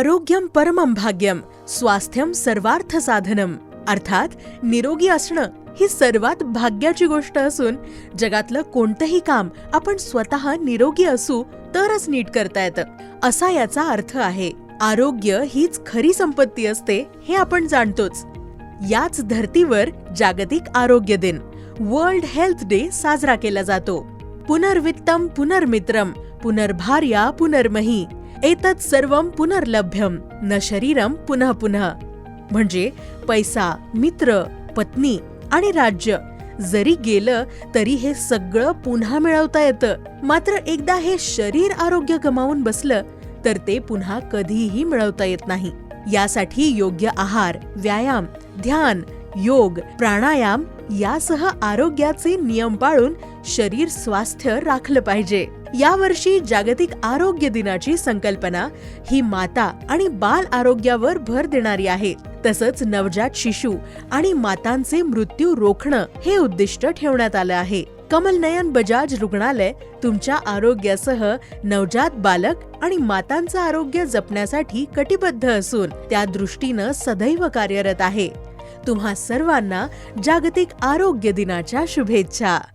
आरोग्यम परमम भाग्यम स्वास्थ्यम सर्वार्थ साधनम अर्थात निरोगी असणं ही सर्वात भाग्याची गोष्ट असून जगातलं कोणतंही काम आपण स्वतः निरोगी असू तरच नीट करता येतं. असा याचा अर्थ आहे आरोग्य हीच खरी संपत्ती असते हे आपण जाणतोच. याच धर्तीवर जागतिक आरोग्य दिन वर्ल्ड हेल्थ डे साजरा केला जातो. पुनर्वित्तम पुनर्मित्रम पुनर्भार्या पुनर्मही. एतत् सर्वम पुनर्लभ्यम न शरीरम पुनः पुनः. म्हणजे पैसा मित्र पत्नी आणि राज्य. जरी गेलं तरी हे सगळं पुन्हा मिळवता येतं. मात्र एकदा हे शरीर आरोग्य गमावून बसलं तर ते पुन्हा कधीही मिळवता येत नाही. यासाठी योग्य आहार व्यायाम ध्यान योग प्राणायाम यासह आरोग्याचे नियम पाळून शरीर स्वास्थ्य राखलं पाहिजे. यावर्षी जागतिक आरोग्य दिनाची संकल्पना ही माता आणि बाल आरोग्यावर भर देणारी आहे. तसंच नवजात शिशु आणि मातांचे मृत्यू रोखणं हे उद्दिष्ट ठेवण्यात आलं आहे. कमलनयन बजाज रुग्णालय तुमच्या आरोग्यासह नवजात बालक आणि मातांचं आरोग्य जपण्यासाठी कटिबद्ध असून त्या दृष्टीनं सदैव कार्यरत आहे. तुम्हा सर्वांना जागतिक आरोग्य दिनाच्या शुभेच्छा.